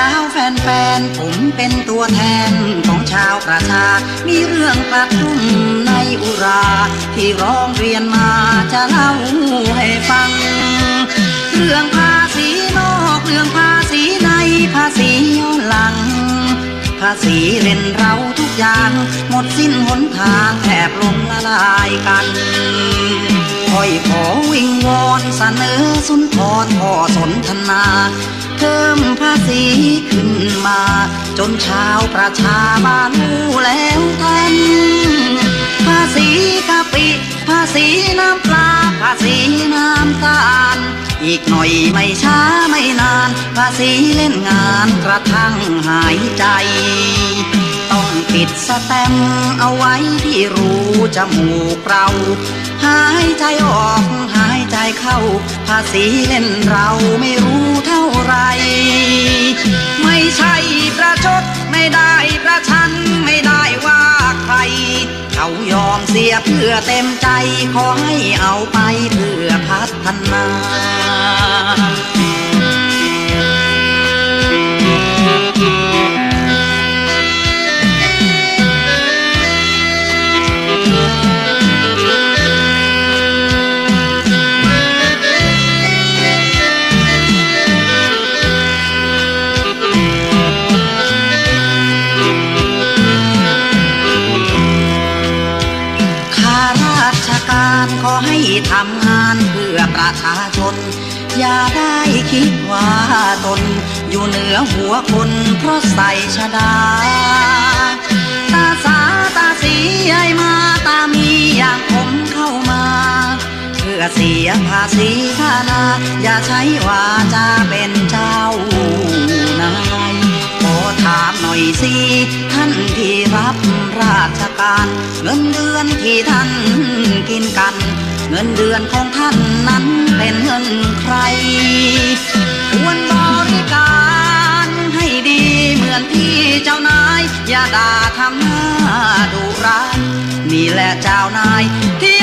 าแฟนๆ ผมเป็นตัวแทนของชาวประชา มีเรื่องกระทุ่มในอุรา ที่ร้องเรียนมาจะเล่าให้ฟัง เรื่องภาษีนอกเรื่องภาษีในภาษีย้อนหลัง ภาษีเล่นเราทุกอย่าง หมดสิ้นหนทางแทบลมละลายกันคอยขอวิงวอนเสนอสุนทรขอสนทนา พิ่มภาษีขึ้นมา จนชาวประชาบ้านรู้แล้วทัน ภาษีกะปิ ภาษีน้ำปลา ภาษีน้ำตาล อีกหน่อยไม่ช้าไม่นาน ภาษีเล่นงานกระทั่งหายใจ ต้องติดสแตมเอาไว้ที่รูจมูกเรา หายใจออกหายายเข้า ภาษีเล่นเราไม่รู้เท่าไร ไม่ใช่ประชดไม่ได้ประชันไม่ได้ว่าใคร เขายอมเสียเพื่อเต็มใจ ขอให้เอาไปเพื่อพัฒนาารขอให้ทำงานเพื่อประชาชน อย่าได้คิดว่าตน อยู่เหนือหัวคนเพราะใส่ชดา ตาสาตาสีไอมาตามีอย่างผมเข้ามา เพื่อเสียภาษีค่านา อย่าใช้ว่าจะเป็นเจ้าายขอถามหน่อยสิท่านที่รับราชการ เงินเดือนที่ท่านกินกัน เงินเดือนของท่านนั้นเป็นเงินใคร ควรบริการให้ดีเหมือนที่เจ้านาย อย่าด่าทำหน้าดุร้ายนี่แหละเจ้านายที่